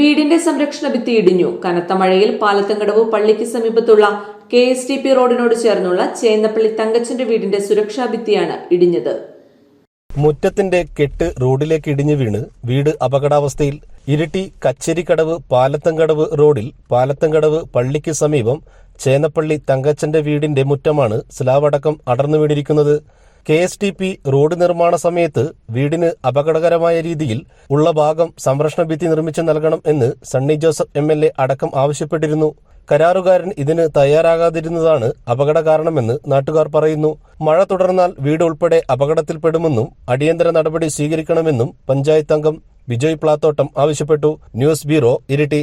വീടിന്റെ സംരക്ഷണ ഭിത്തി ഇടിഞ്ഞു. കനത്ത മഴയിൽ പാലത്തങ്കടവ് പള്ളിക്ക് സമീപത്തുള്ള കെ എസ് ടി പി റോഡിനോട് ചേർന്നുള്ള ചേന്നപ്പള്ളി തങ്കച്ചന്റെ വീടിന്റെ സുരക്ഷാ ഭിത്തിയാണ് ഇടിഞ്ഞത്. മുറ്റത്തിന്റെ കെട്ട് റോഡിലേക്ക് ഇടിഞ്ഞു വീണ് വീട് അപകടാവസ്ഥയിൽ ഇരിട്ടി കച്ചേരിക്കടവ് പാലത്തങ്കടവ് റോഡിൽ പാലത്തങ്കടവ് പള്ളിക്ക് സമീപം ചേന്നപ്പള്ളി തങ്കച്ചന്റെ വീടിന്റെ മുറ്റമാണ് സ്ലാവടക്കം അടർന്നു വീണിരിക്കുന്നത് K S T P road നിർമ്മാണ സമയത്ത് വീടിന് അപകടകരമായ രീതിയിൽ ഉള്ള ഭാഗം സംരക്ഷണ ഭിത്തി നിർമ്മിച്ചു നൽകണം എന്ന് Sunny Joseph M L A അടക്കം ആവശ്യപ്പെട്ടിരുന്നു. കരാറുകാരൻ ഇതിന് തയ്യാറാകാതിരുന്നതാണ് അപകട കാരണമെന്ന് നാട്ടുകാർ പറയുന്നു. മഴ തുടർന്നാൽ വീട് ഉൾപ്പെടെ അപകടത്തിൽപ്പെടുമെന്നും അടിയന്തര നടപടി സ്വീകരിക്കണമെന്നും പഞ്ചായത്ത് അംഗം ബിജോയ് പ്ലാത്തോട്ടം ആവശ്യപ്പെട്ടു. News bureau Iritty.